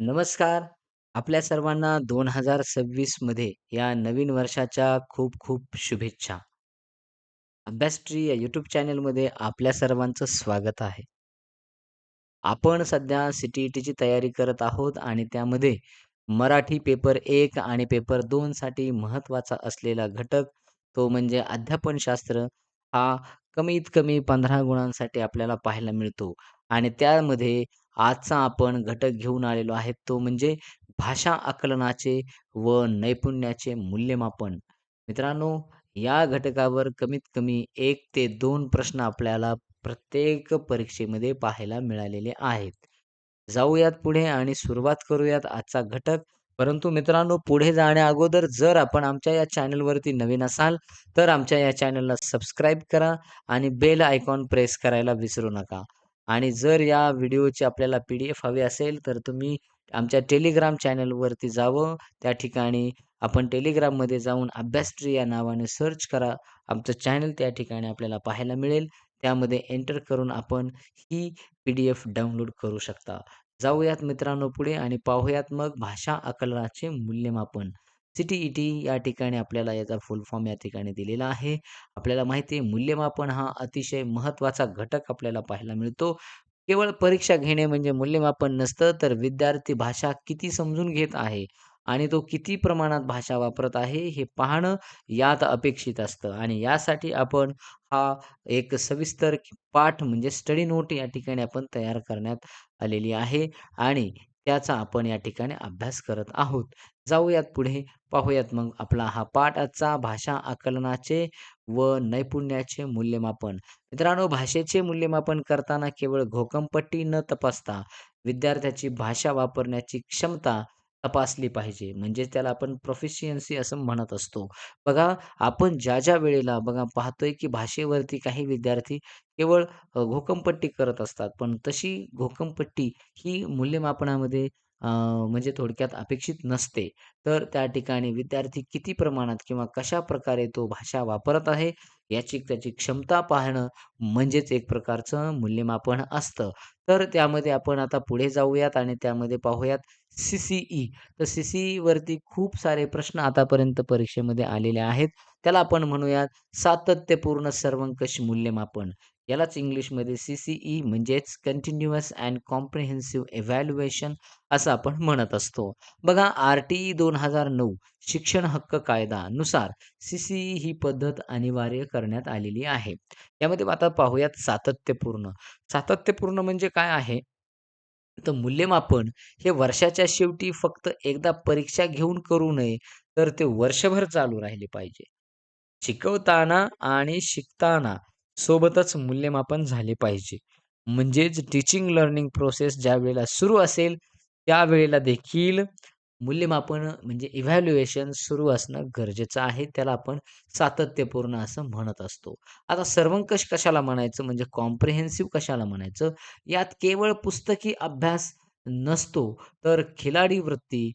नमस्कार. आपल्या सर्वांना 2026 मध्ये या नवीन वर्षाच्या खूप खूप शुभेच्छा. अभ्यासट्री या यूट्यूब चॅनलमध्ये आपल्या सर्वांचं स्वागत आहे. आपण सध्या सी-टी-ई-टीची तयारी करत आहोत आणि त्यामध्ये मराठी पेपर एक आणि पेपर दोन साठी महत्त्वाचा असलेला घटक तो म्हणजे अध्यापनशास्त्र हा कमीत कमी 15 गुणांसाठी आपल्याला पाहायला मिळतो आणि त्यामध्ये आजचा आपण घटक घेऊन आलेलो आहे तो म्हणजे भाषा आकलनाचे व नैपुण्याचे मूल्यमापन. मित्रांनो, या घटकावर कमीत कमी एक ते दोन प्रश्न आपल्याला प्रत्येक परीक्षेमध्ये पाहायला मिळालेले आहेत. जाऊयात पुढे आणि सुरुवात करूयात आजचा घटक. परंतु मित्रांनो, पुढे जाण्या अगोदर जर आपण आमच्या या चॅनलवरती नवीन असाल, तर आमच्या या चॅनलला सबस्क्राईब करा आणि बेल आयकॉन प्रेस करायला विसरू नका. आणि जर या व्हिडिओची आपल्याला पी-डी-एफ हवी असेल, तर तुम्ही आमच्या टेलिग्राम चॅनलवरती जावं. त्या ठिकाणी आपण टेलिग्राममध्ये जाऊन अभ्यासट्री या नावाने सर्च करा. आमचं चॅनल त्या ठिकाणी आपल्याला पाहायला मिळेल. त्यामध्ये एंटर करून आपण ही पी-डी-एफ डाउनलोड करू शकता. जाऊयात मित्रांनो पुढे आणि पाहूयात मग भाषा आकलनाचे मूल्यमापन. सी-टी-ई-टी या ठिकाणी आपल्याला याचा फुल फॉर्म या ठिकाणी दिलेला आहे. आपल्याला माहिती आहे मूल्यमापन हा अतिशय महत्त्वाचा घटक आपल्याला पाहायला मिळतो. केवळ परीक्षा घेणे म्हणजे मूल्यमापन नसतं, तर विद्यार्थी भाषा किती समजून घेत आहे आणि तो किती प्रमाणात भाषा वापरत आहे, हे पाहणं यात अपेक्षित असतं आणि यासाठी आपण हा एक सविस्तर पाठ म्हणजे स्टडी नोट या ठिकाणी आपण तयार करण्यात आलेली आहे आणि त्याचा आपण या ठिकाणी अभ्यास करत आहोत. जाऊयात पुढे, पाहूयात मग आपला हा पाठ आजचा भाषा आकलनाचे व नैपुण्याचे मूल्यमापन. मित्रांनो, भाषेचे मूल्यमापन करताना केवळ घोकमपट्टी न तपासता विद्यार्थ्याची भाषा वापरण्याची क्षमता तपासली पाहिजे. म्हणजेच त्याला आपण प्रोफिशियन्सी असं म्हणत असतो. बघा, आपण ज्या-ज्या वेळेला बघा पाहतोय, की भाषेवरती काही विद्यार्थी केवळ घोकंपट्टी घोकमपट्टी करत असतात. पण तशी घोकमपट्टी ही मूल्यमापनामध्ये म्हणजे थोडक्यात अपेक्षित नसते. तर त्या ठिकाणी विद्यार्थी किती प्रमाणात किंवा कशा प्रकारे तो भाषा वापरत आहे, याची त्याची क्षमता पाहणं म्हणजेच एक प्रकारचं मूल्यमापन असतं. तर त्यामध्ये आपण आता पुढे जाऊयात आणि त्यामध्ये पाहूयात सी-सी-ई. तर सी सी वरती खूप सारे प्रश्न आतापर्यंत परीक्षेमध्ये आलेले आहेत. त्याला आपण म्हणूयात सातत्यपूर्ण सर्वंकष मूल्यमापन. यालाच इंग्लिशमध्ये सी-सी-ई म्हणजेच कंटिन्युअस अँड कॉम्प्रिहेन्सिव्ह एव्हॅल्युएशन असं आपण म्हणत असतो. बघा, आर-टी-ई 2009 शिक्षण हक्क कायदा नुसार सी-सी-ई ही पद्धत अनिवार्य करण्यात आलेली आहे. यामध्ये आता पाहूयात सातत्यपूर्ण. सातत्यपूर्ण म्हणजे काय आहे? तर मूल्यमापन हे वर्षाच्या शेवटी फक्त एकदा परीक्षा घेऊन करू नये, तर ते वर्षभर चालू राहिले पाहिजे. शिकवताना आणि शिकताना सोबतच मूल्यमापन झाले पाहिजे. म्हणजेच टीचिंग लर्निंग प्रोसेस ज्या वेळेला सुरू असेल, त्यावेळेला देखील मूल्यमापन म्हणजे इव्हॅल्युएशन सुरू असणं गरजेचं आहे. त्याला आपण सातत्यपूर्ण असं म्हणत असतो. आता सर्वंकष कशाला म्हणायचं म्हणजे कॉम्प्रिहेन्सिव्ह कशाला म्हणायचं? यात केवळ पुस्तकी अभ्यास नसतो, तर खिलाडी वृत्ती,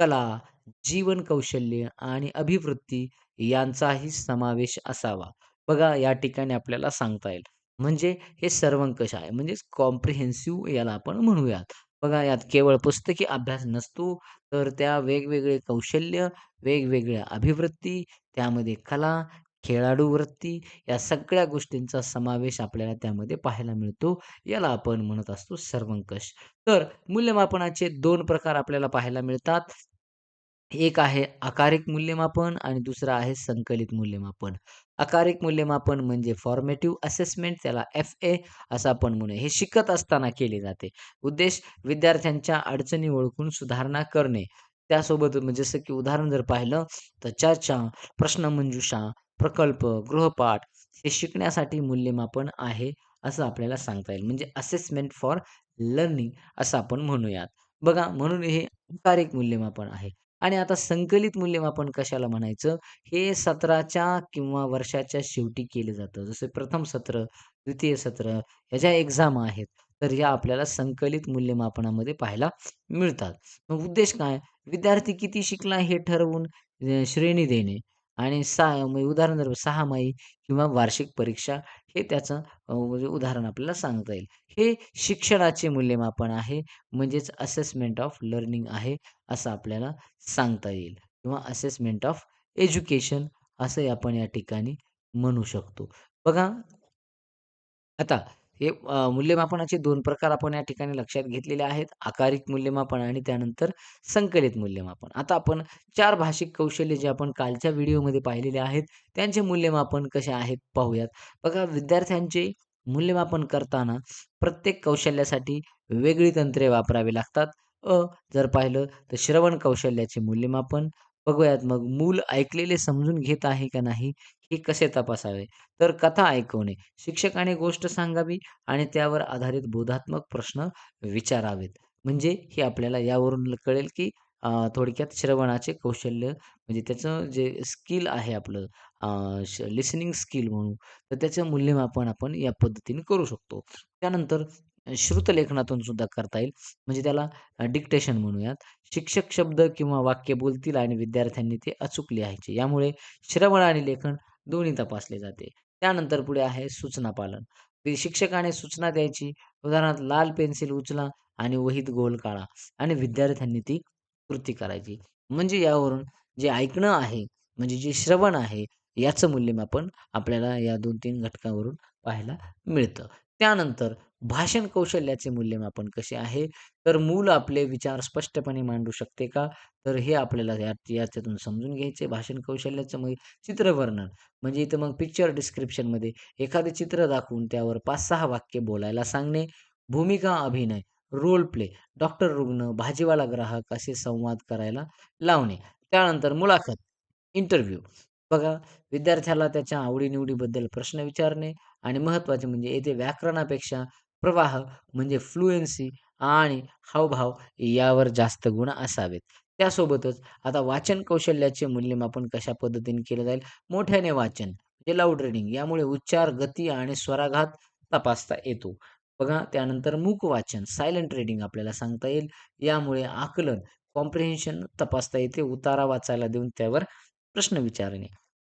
कला, जीवन कौशल्य आणि अभिवृत्ती यांचाही समावेश असावा. बघा, या ठिकाणी आपल्याला सांगता येईल. म्हणजे हे सर्वंकष आहे. म्हणजेच कॉम्प्रिहेन्सिव्ह याला आपण म्हणूयात. बघा, यात केवळ पुस्तकी अभ्यास नसतो, तर त्या वेगवेगळे कौशल्य, वेगवेगळ्या अभिवृत्ती, त्यामध्ये कला, खेळाडू वृत्ती या सगळ्या गोष्टींचा समावेश आपल्याला त्यामध्ये पाहायला मिळतो. याला आपण म्हणत असतो सर्वंकष. तर मूल्यमापनाचे दोन प्रकार आपल्याला पाहायला मिळतात. एक आहे आकारिक मूल्यमापन आणि दुसरं आहे संकलित मूल्यमापन. आकारिक मूल्यमापन म्हणजे फॉर्मेटिव्ह असेसमेंट त्याला एफ-ए असं आपण म्हणूया. हे शिकत असताना केले जाते. उद्देश विद्यार्थ्यांच्या अडचणी ओळखून सुधारणा करणे. त्यासोबत म्हणजे जसं की उदाहरण जर पाहिलं तर चर्चा, प्रश्नमंजुषा, प्रकल्प, गृहपाठ हे शिकण्यासाठी मूल्यमापन आहे असं आपल्याला सांगता येईल. म्हणजे असेसमेंट फॉर लर्निंग असं आपण म्हणूयात. बघा, म्हणून हे आकारिक मूल्यमापन आहे. आणि आता संकलित मूल्यमापन कशाला म्हणायचं? हे सत्राच्या किंवा वर्षाच्या शेवटी केलं जातं. जसे प्रथम सत्र, द्वितीय सत्र ह्या ज्या एक्झाम आहेत, तर या आपल्याला संकलित मूल्यमापनामध्ये पाहायला मिळतात. मग उद्देश काय? विद्यार्थी किती शिकला हे ठरवून श्रेणी देणे आणि सहा म्हणजे उदाहरण सहामाही किंवा वार्षिक परीक्षा हे त्याचं म्हणजे उदाहरण आपल्याला सांगता येईल. हे शिक्षणाचे मूल्यमापन आहे म्हणजेच असेसमेंट ऑफ लर्निंग आहे असं आपल्याला सांगता येईल किंवा असेसमेंट ऑफ एज्युकेशन असंही आपण या ठिकाणी म्हणू शकतो. बघा आता हे मूल्यमापनाचे दोन प्रकार आपण या ठिकाणी लक्षात घेतलेले आहेत. आकारिक मूल्यमापन आणि त्यानंतर संकलित मूल्यमापन. आता आपण चार भाषिक कौशल्य जे आपण कालच्या व्हिडिओमध्ये पाहिलेले आहेत, त्यांचे मूल्यमापन कसे आहेत पाहूयात. बघा विद्यार्थ्यांचे मूल्यमापन करताना प्रत्येक कौशल्यासाठी वेगळी तंत्रे वापरावी लागतात. अ, जर पाहिलं तर श्रवण कौशल्याचे मूल्यमापन. बघूयात मग मूल ऐकलेले समजून घेत आहे का नाही, हे कसे तपासावे? तर कथा ऐकवणे. शिक्षकाने गोष्ट सांगावी आणि त्यावर आधारित बोधात्मक प्रश्न विचारावेत. म्हणजे हे आपल्याला यावरून कळेल, की थोडक्यात श्रवणाचे कौशल्य म्हणजे त्याचं जे स्किल आहे आपलं श लिसनिंग स्किल म्हणू, तर त्याचं मूल्यमापन आपण या पद्धतीने करू शकतो. त्यानंतर श्रुतलेखनातून सुद्धा करता येईल. म्हणजे त्याला डिक्टेशन म्हणूयात. शिक्षक शब्द किंवा वाक्य बोलतील आणि विद्यार्थ्यांनी ते अचूक लिहायचे. यामुळे श्रवण आणि लेखन दोन्ही तपासले जाते. त्यानंतर पुढे आहे सूचना पालन. शिक्षकाने सूचना द्यायची. उदाहरणार्थ लाल पेन्सिल उचला आणि वहीत गोल काढा आणि विद्यार्थ्यांनी ती कृती करायची. म्हणजे यावरून जे ऐकणं आहे, म्हणजे जे श्रवण आहे, याचं मूल्यमापन आपल्याला या 2-3 घटकावरून पाहायला मिळतं. त्यानंतर भाषण कौशल्याचे मूल्यमापन कसे आहे? तर मूल आपले विचार स्पष्टपणे मांडू शकते का? तर हे आपल्याला या याच्यातून समजून घ्यायचे. भाषण कौशल्याचं मग चित्रवर्णन म्हणजे इथं मग पिक्चर डिस्क्रिप्शनमध्ये एखादे चित्र दाखवून त्यावर 5-6 वाक्य बोलायला सांगणे. भूमिका अभिनय, रोल प्ले, डॉक्टर रुग्ण, भाजीवाला ग्राहक असे संवाद करायला लावणे. त्यानंतर मुलाखत, इंटरव्ह्यू. बघा विद्यार्थ्याला त्याच्या आवडीनिवडीबद्दल प्रश्न विचारणे आणि महत्त्वाचे म्हणजे येथे व्याकरणापेक्षा प्रवाह म्हणजे फ्लुएन्सी आणि हावभाव यावर जास्त गुण असावेत. त्यासोबतच आता वाचन कौशल्याचे मूल्यमापन कशा पद्धतीने केलं जाईल? मोठ्याने वाचन म्हणजे लाऊड रीडिंग यामुळे उच्चार, गती आणि स्वराघात तपासता येतो. बघा त्यानंतर मूक वाचन, सायलेंट रीडिंग आपल्याला सांगता येईल. यामुळे आकलन, कॉम्प्रिहेन्शन तपासता येते. उतारा वाचायला देऊन त्यावर प्रश्न विचारणे.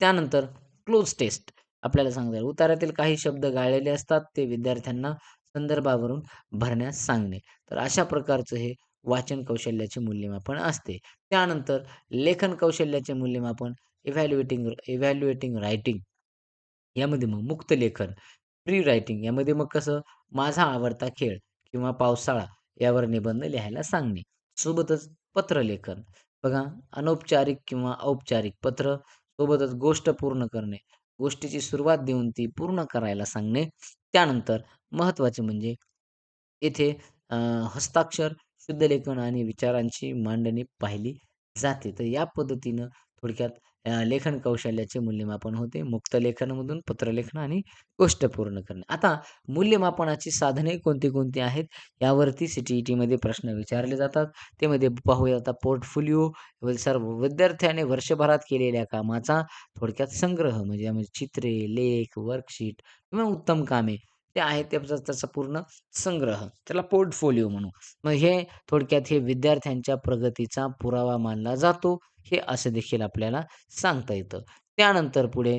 त्यानंतर क्लोज टेस्ट आपल्याला सांगतात उतारातील काही शब्द गाळलेले असतात, ते विद्यार्थ्यांना संदर्भावरून भरण्यास सांगणे. तर अशा प्रकारचं हे वाचन कौशल्याचे मूल्यमापन असते. त्यानंतर लेखन कौशल्याचे मूल्यमापन इव्हॅल्युएटिंग इव्हॅल्युएटिंग रायटिंग यामध्ये मग मुक्त लेखन, फ्री रायटिंग यामध्ये मग कसं माझा आवडता खेळ किंवा पावसाळा यावर निबंध लिहायला सांगणे. सोबतच पत्रलेखन बघा अनौपचारिक किंवा औपचारिक पत्र, सोबतच गोष्ट पूर्ण करणे. गोष्टीची सुरुवात देऊन ती पूर्ण करायला सांगणे. त्यानंतर महत्त्वाचे म्हणजे येथे हस्ताक्षर, शुद्धलेखन आणि विचारांची मांडणी पाहिली जाते. तर या पद्धतीनं थोडक्यात लेखन कौशल्याचे मूल्यमापन होते. मुक्त लेखनमधून पत्रलेखन आणि गोष्ट पूर्ण करणे. आता मूल्यमापनाची साधने कोणती-कोणती आहेत? यावरती सी-टी-ई-टीमध्ये प्रश्न विचारले जातात. त्यामध्ये पाहूया आता पोर्टफोलिओ व सर्व विद्यार्थ्याने वर्षभरात केलेल्या कामाचा थोडक्यात संग्रह म्हणजे यामध्ये चित्रे, लेख, वर्कशीट किंवा उत्तम कामे ते आहेत त्याचा त्याचा पूर्ण संग्रह. त्याला पोर्टफोलिओ म्हणू. मग हे थोडक्यात हे विद्यार्थ्यांच्या प्रगतीचा पुरावा मानला जातो. हे असं देखील आपल्याला सांगता येतं. त्यानंतर पुढे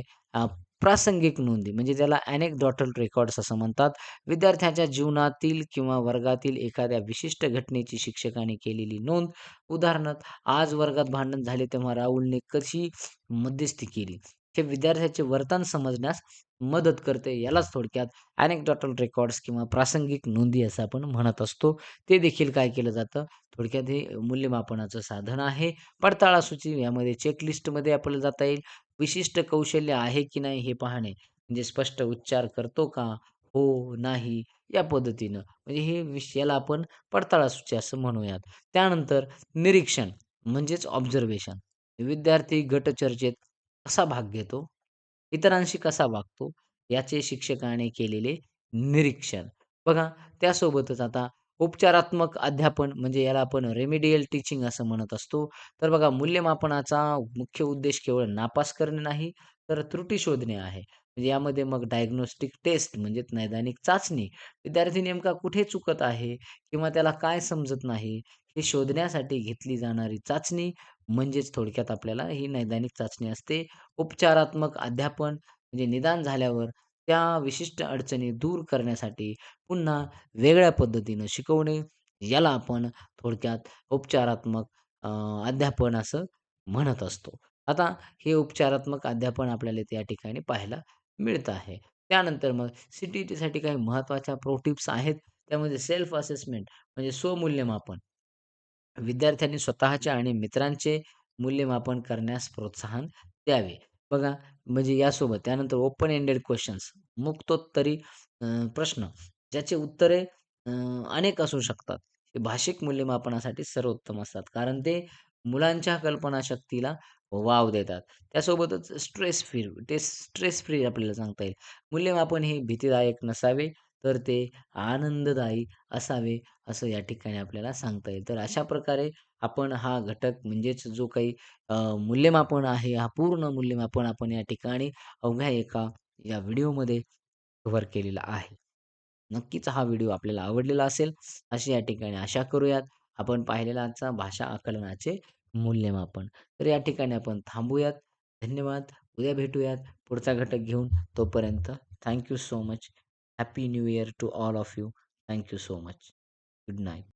प्रासंगिक नोंदी म्हणजे त्याला डॉटल रेकॉर्ड्स असं म्हणतात. विद्यार्थ्याच्या जीवनातील किंवा वर्गातील एखाद्या विशिष्ट घटनेची शिक्षकाने केलेली नोंद. उदाहरणार्थ आज वर्गात भांडण झाले तेव्हा राहुलने कशी मध्यस्थी केली. हे विद्यार्थ्याचे वर्तन समजण्यास मदत करते. यालाच थोडक्यात अनेक्डोटल रेकॉर्ड्स किंवा प्रासंगिक नोंदी असं आपण म्हणत असतो. ते देखील काय केलं जातं, थोडक्यात हे मूल्यमापनाचं साधन आहे. पडताळा सूची यामध्ये चेकलिस्टमध्ये आपल्याला जाता येईल. विशिष्ट कौशल्य आहे की नाही हे पाहणे. म्हणजे स्पष्ट उच्चार करतो का? हो, नाही या पद्धतीनं. म्हणजे हे विषय याला आपण पडताळासूची असं म्हणूयात. त्यानंतर निरीक्षण म्हणजेच ऑब्झर्वेशन. विद्यार्थी गटचर्चेत कसा भाग घेतो? इतरांशी कसा वागतो? याचे शिक्षकाने केलेले निरीक्षण. बघा त्यासोबतच आता उपचारात्मक अध्यापन म्हणजे याला आपण रेमेडियल टीचिंग असं म्हणत असतो. तर बघा मूल्यमापनाचा मुख्य उद्देश केवळ नापास करणे नाही, तर त्रुटी शोधणे आहे. म्हणजे यामध्ये मग डायग्नोस्टिक टेस्ट म्हणजेच नैदानिक चाचणी, विद्यार्थी नेमका कुठे चुकत आहे किंवा त्याला काय समजत नाही, हे शोधण्यासाठी घेतली जाणारी चाचणी म्हणजेच थोडक्यात आपल्याला ही नैदानिक चाचणी असते. उपचारात्मक अध्यापन म्हणजे निदान झाल्यावर त्या विशिष्ट अडचणी दूर करण्यासाठी पुन्हा वेगळ्या पद्धतीनं शिकवणे, याला आपण थोडक्यात उपचारात्मक अध्यापन असं म्हणत असतो. आता हे उपचारात्मक अध्यापन आपल्याला त्या ठिकाणी पाहायला मिळतं आहे. त्यानंतर मग सी-टी-ईटीसाठी काही महत्त्वाच्या प्रोटिप्स आहेत. त्यामध्ये सेल्फ असेसमेंट म्हणजे स्वमूल्यमापन. विद्यार्थ्यांनी स्वतःचे आणि मित्रांचे मूल्यमापन करण्यास प्रोत्साहन द्यावे. बघा म्हणजे यासोबत त्यानंतर ओपन एंडेड क्वेश्चन्स मुक्तोत्तरी प्रश्न ज्याचे उत्तरे अनेक असू शकतात. हे भाषिक मूल्यमापनासाठी सर्वोत्तम असतात. कारण ते मुलांच्या कल्पनाशक्तीला वाव देतात. त्यासोबतच स्ट्रेस फ्री ते स्ट्रेस फ्री आपल्याला सांगता येईल. मूल्यमापन हे भीतीदायक नसावे, तर ते आनंददायी असावे, असं या ठिकाणी आपल्याला सांगता येईल. तर अशा प्रकारे आपण हा घटक म्हणजेच जो काही मूल्यमापन आहे, हा पूर्ण मूल्यमापन आपण या ठिकाणी अवघ्या एका या व्हिडिओमध्ये कव्हर केलेला आहे. नक्कीच हा व्हिडिओ आपल्याला आवडलेला असेल, अशी या ठिकाणी आशा करूयात. आपण पाहिलेला आजचा भाषा आकलनाचे मूल्यमापन. तर या ठिकाणी आपण थांबूयात. धन्यवाद. उद्या भेटूयात पुढचा घटक घेऊन. तोपर्यंत thank you so much. Happy New Year to all of you. Thank you so much. Good night.